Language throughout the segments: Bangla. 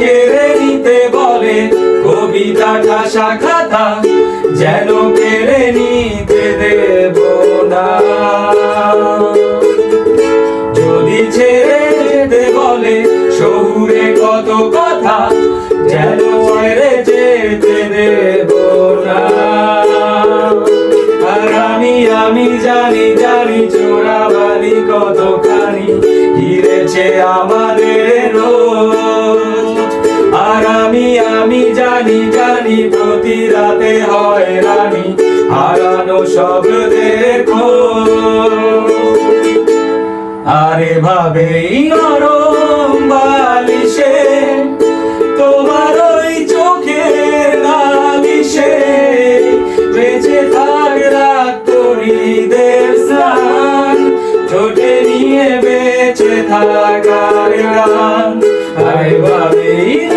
কেড়ে নিতে বলে, কবিতা ঠাসা যেন কেড়ে নিতে দেব না। যদি ছেড়ে যেতে বলে, শহুরে কত কথা, যেন ছেড়ে যেতে দেব না। আর আমি আমি জানি জানি চোরাবালি কতখানি ঘিরেছে আমাদের জানি জানি প্রতি রাতে হয় রানী। হারানো শব্দের খোঁজ। আরে ভাবেই নরম বালিশে, তোমার ওই চোখের নালিশে। বেঁচে থাক রাত তরিদের স্নান নিয়ে বেঁচে থাকার আরে ভাবেই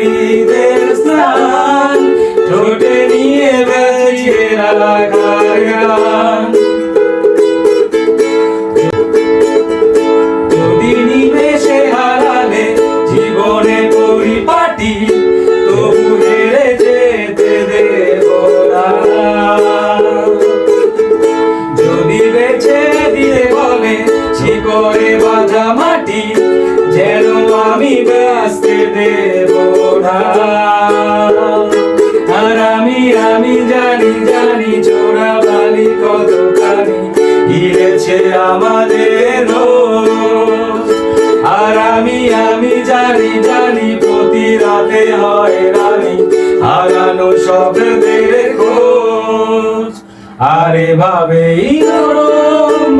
পরিদের স্নান ঠোঁটে নিয়ে বেঁচে রাখার গান। যদি বেছে দিয়ে বলে শিকড়ে বাঁধা মাটি, যেন আমি ব্যস্তে দেব আর আমি আমি জানি জানি চোরা বালি কতখানি ঘিরেছে আমাদের আর আমি আমি জানি জানি প্রতি রাতে হয় রানী হারানো শব্দের খোঁজ। আরে ভাবেই নরম